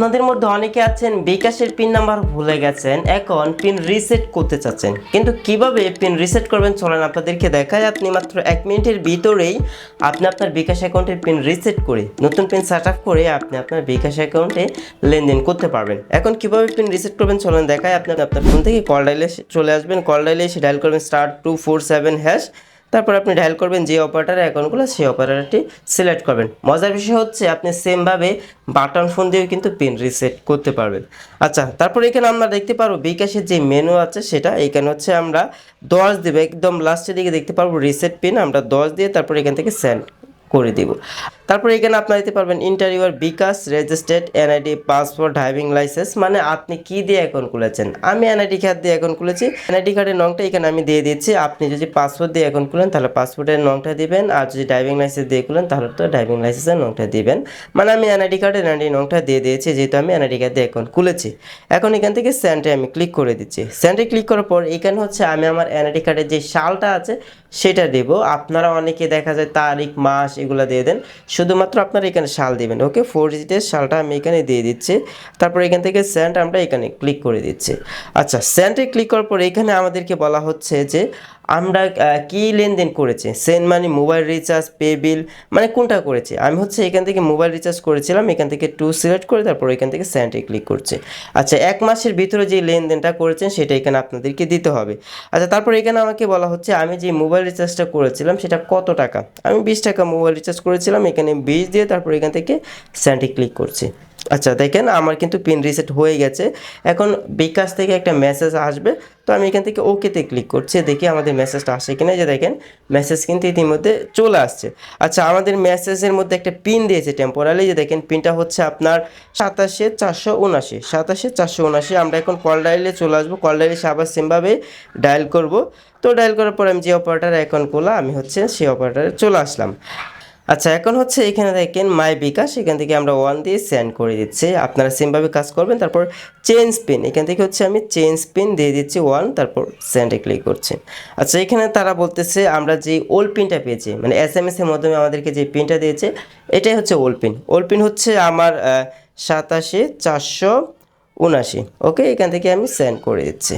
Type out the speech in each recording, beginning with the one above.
আপনাদের মধ্যে অনেকে আছেন, বিকাশের পিন নাম্বার ভুলে গেছেন, এখন পিন রিসেট করতে চাচ্ছেন। কিন্তু কীভাবে পিন রিসেট করবেন চলেন আপনাদেরকে দেখায় আপনি মাত্র এক মিনিটের ভিতরেই আপনি আপনার বিকাশ অ্যাকাউন্টের পিন রিসেট করে, নতুন পিন সেট আপ করে আপনি আপনার বিকাশ অ্যাকাউন্টে লেনদেন করতে পারবেন। এখন কীভাবে পিন রিসেট করবেন চলেন দেখায় আপনি আপনার ফোন থেকে কল ডাইলে চলে আসবেন কল ডাইলে এসে ডায়াল করবেন star two four seven hash তারপর আপনি ডায়াল করবেন যে অপারেটার অ্যাকাউন্টগুলো সেই অপারেটারটি সিলেক্ট করবেন। মজার বিষয় হচ্ছে, আপনি সেমভাবে বাটন ফোন দিয়েও কিন্তু পিন রিসেট করতে পারবেন। আচ্ছা তারপর এখানে আমরা দেখতে পারব বিকাশের যে মেনু আছে সেটা। এখানে হচ্ছে আমরা দশ দেবো, একদম লাস্টের দিকে দেখতে পারব রিসেট পিন আমরা দশ দিয়ে তারপর এখান থেকে সেন্ড করে দিব। তারপর এখানে আপনারা দিতে পারবেন ইন্টারভিউর bKash registered NID passport driving licence মানে আপনি কি দিয়ে অ্যাকাউন্ট খুলেছেন? আমি এনআইডি কার্ড দিয়ে অ্যাকাউন্ট খুলেছি। এনআইডি কার্ডের নংটা এখানে আমি দিয়ে দিচ্ছি। আপনি যদি পাসপোর্ট দিয়ে অ্যাকাউন্ট খুলেন, তাহলে পাসপোর্টের নংটা দিবেন। আর যদি ড্রাইভিং লাইসেন্স দিয়ে খুলেন, তাহলে তো ড্রাইভিং লাইসেন্সের নংটা দিবেন। মানে আমি এনআইডি কার্ডের এনআইডি নংটা দিয়ে দিয়েছি, যেহেতু আমি এনআইডি কার্ড দিয়ে অ্যাকাউন্ট খুলেছি। এখন এখান থেকে স্যান্ডে আমি ক্লিক করে দিচ্ছি। স্যান্ডে ক্লিক করার পর এখানে হচ্ছে আমি আমার এনআইডি কার্ডের যে সালটা আছে, সেটা দেব। আপনারা অনেকে দেখা যায় তারিখ, মাস এগুলো দিয়ে দেন। শুধুমাত্র আপনারা এখানে সাল দিবেন, ওকে? ফোর ডিজিটের সালটা আমি এখানে দিয়ে দিচ্ছি। তারপর এখান থেকে স্যান্ড আমরা এখানে ক্লিক করে দিচ্ছি। আচ্ছা স্যান্ডে ক্লিক করার পর এখানে আমাদেরকে বলা হচ্ছে যে আমরা কি লেনদেন করেছি? Send money mobile recharge pay bill মানে কোনটা করেছি? আমি হচ্ছে এখান থেকে মোবাইল রিচার্জ করেছিলাম, এখান থেকে টু সিলেক্ট করে তারপর এখান থেকে স্যান্ডে ক্লিক করছি। আচ্ছা এক মাসের ভিতরে যে লেনদেনটা করেছেন, সেটা এখানে আপনাদেরকে দিতে হবে। আচ্ছা তারপর এখানে আমাকে বলা হচ্ছে, আমি যে মোবাইল রিচার্জটা করেছিলাম, সেটা কত টাকা? আমি বিশ টাকা মোবাইল রিচার্জ করেছিলাম, এখানে বিশ দিয়ে তারপর এখান থেকে স্যান্ডে ক্লিক করছি। আচ্ছা দেখেন আমার কিন্তু পিন রিসেট হয়ে গেছে। এখন বিকাশ থেকে একটা মেসেজ আসবে, তো আমি এখান থেকে ওকেতে ক্লিক করছি, দেখি আমাদের মেসেজটা আসে কিনা। যে দেখেন মেসেজ কিন্তু ইতিমধ্যে চলে আসছে। আচ্ছা আমাদের মেসেজের মধ্যে একটা পিন দিয়েছে টেম্পোরালি যে দেখেন পিনটা হচ্ছে আপনার সাতাশে চারশো উনাশি সাতাশে চারশো উনাশি আমরা এখন কল ডায়ালে চলে আসব। কল এসে আবার সেমভাবে ডায়াল করব। তো ডায়াল করার পর আমি যে অপারেটার অ্যাকাউন্ট করলাম আমি হচ্ছে সেই অপারেটারে চলে আসলাম। আচ্ছা এখন হচ্ছে এখানে দেখেন মাই বিকাশ, এখান থেকে আমরা ওয়ান দিয়ে সেন্ড করে দিচ্ছি। আপনারা সেমভাবে কাজ করবেন, তারপর চেঞ্জ পিন এখান থেকে হচ্ছে আমি চেঞ্জ পিন দিয়ে দিচ্ছি ওয়ান তারপর সেন্ডে ক্লিক করছি। আচ্ছা এখানে তারা বলতেছে আমরা যে ওল্ড পিনটা পেয়েছি মানে এস এম এসের মাধ্যমে আমাদেরকে যে পিনটা দিয়েছে, এটাই হচ্ছে ওল্ড পিন ওল্ড পিন হচ্ছে আমার সাতাশি চারশো উনাশি ওকে, এখান থেকে আমি সেন্ড করে দিচ্ছি।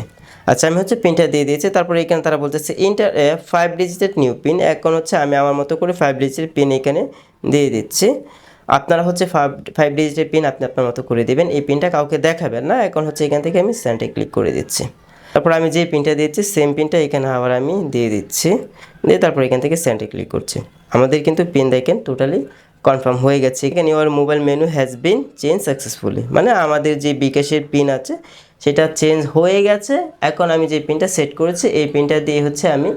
আচ্ছা আমি হচ্ছে পিনটা দিয়ে দিয়েছি। তারপরে এখানে তারা বলতেছে ইন্টার ফাইভ ডিজিটের নিউ পিন এখন হচ্ছে আমি আমার মতো করে ফাইভ ডিজিটের পিন এখানে দিয়ে দিচ্ছি। আপনারা হচ্ছে ফাইভ ফাইভ ডিজিটের পিন আপনি আপনার মতো করে দেবেন। এই পিনটা কাউকে দেখাবেন না। এখন হচ্ছে এখান থেকে আমি সেন্টে ক্লিক করে দিচ্ছি। তারপর আমি যে পিনটা দিয়েছি সেম পিনটা এখানে আবার আমি দিয়ে দিচ্ছি। দিয়ে তারপর এখান থেকে সেন্টে ক্লিক করছি। আমাদের কিন্তু পিন দেখেন টোটালি কনফার্ম হয়ে গেছে। এখানে your mobile menu has been change successfully মানে আমাদের যে বিকাশের পিন আছে, সেটা চেঞ্জ হয়ে গেছে। এখন আমি যে পিনটা সেট করেছি, এই পিনটা দিয়ে হচ্ছে আমি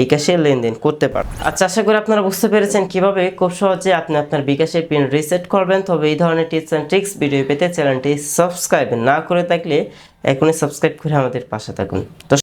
বিকাশের লেনদেন করতে পারব। আচ্ছা আশা করি আপনারা বুঝতে পেরেছেন কীভাবে খুব সহজে আপনি আপনার বিকাশের পিন রিসেট করবেন। তবে এই ধরনের টিপস অ্যান্ড ট্রিক্স ভিডিও পেতে চ্যানেলটি সাবস্ক্রাইব না করে থাকলে এখনই সাবস্ক্রাইব করে আমাদের পাশে থাকুন। তো